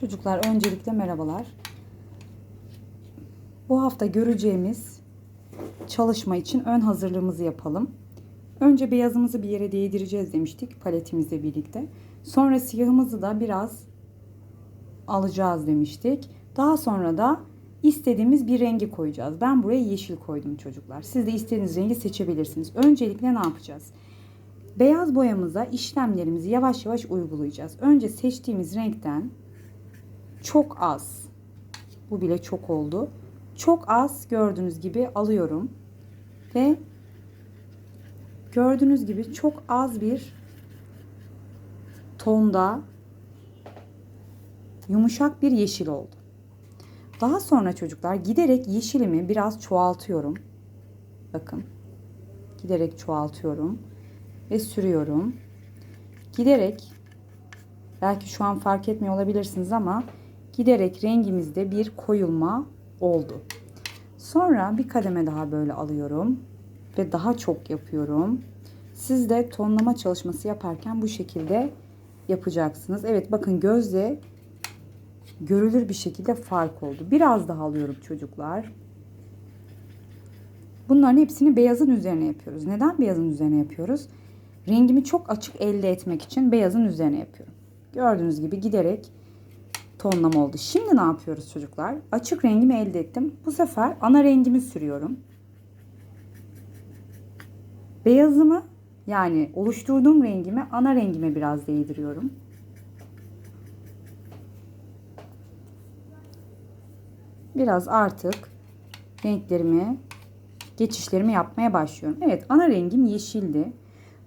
Çocuklar öncelikle merhabalar. Bu hafta göreceğimiz çalışma için ön hazırlığımızı yapalım. Önce beyazımızı bir yere değdireceğiz demiştik paletimizle birlikte. Sonra siyahımızı da biraz alacağız demiştik. Daha sonra da istediğimiz bir rengi koyacağız. Ben buraya yeşil koydum çocuklar. Siz de istediğiniz rengi seçebilirsiniz. Öncelikle ne yapacağız? Beyaz boyamıza işlemlerimizi yavaş yavaş uygulayacağız. Önce seçtiğimiz renkten çok az. Bu bile çok oldu. Çok az gördüğünüz gibi alıyorum. Ve gördüğünüz gibi çok az bir tonda yumuşak bir yeşil oldu. Daha sonra çocuklar giderek yeşilimi biraz çoğaltıyorum. Bakın. Giderek çoğaltıyorum ve sürüyorum. Giderek belki şu an fark etmiyor olabilirsiniz ama giderek rengimizde bir koyulma oldu. Sonra bir kademe daha böyle alıyorum ve daha çok yapıyorum. Siz de tonlama çalışması yaparken bu şekilde yapacaksınız. Evet bakın gözle görülür bir şekilde fark oldu. Biraz daha alıyorum çocuklar. Bunların hepsini beyazın üzerine yapıyoruz. Neden beyazın üzerine yapıyoruz? Rengimi çok açık elde etmek için beyazın üzerine yapıyorum. Gördüğünüz gibi giderek tonlama oldu. Şimdi ne yapıyoruz çocuklar? Açık rengimi elde ettim. Bu sefer ana rengimi sürüyorum. Beyazımı yani oluşturduğum rengimi ana rengime biraz değdiriyorum. Biraz artık renklerimi, geçişlerimi yapmaya başlıyorum. Evet ana rengim yeşildi.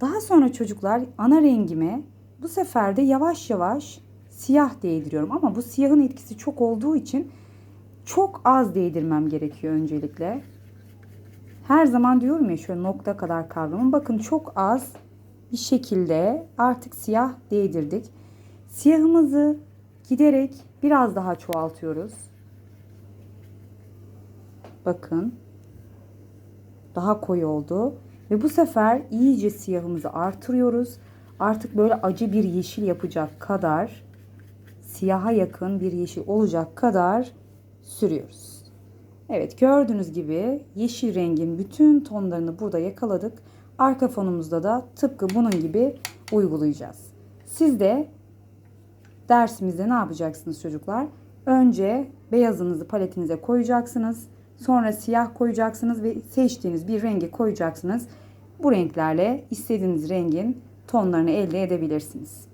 Daha sonra çocuklar ana rengime bu sefer de yavaş yavaş siyah değdiriyorum. Ama bu siyahın etkisi çok olduğu için çok az değdirmem gerekiyor öncelikle. Her zaman diyorum ya şöyle nokta kadar kavramı. Bakın çok az bir şekilde artık siyah değdirdik. Siyahımızı giderek biraz daha çoğaltıyoruz. Bakın. Daha koyu oldu. Ve bu sefer iyice siyahımızı artırıyoruz. Artık böyle acı bir yeşil yapacak kadar siyaha yakın bir yeşil olacak kadar sürüyoruz. Evet gördüğünüz gibi yeşil rengin bütün tonlarını burada yakaladık. Arka fonumuzda da tıpkı bunun gibi uygulayacağız. Siz de dersimizde ne yapacaksınız çocuklar? Önce beyazınızı paletinize koyacaksınız. Sonra siyah koyacaksınız ve seçtiğiniz bir rengi koyacaksınız. Bu renklerle istediğiniz rengin tonlarını elde edebilirsiniz.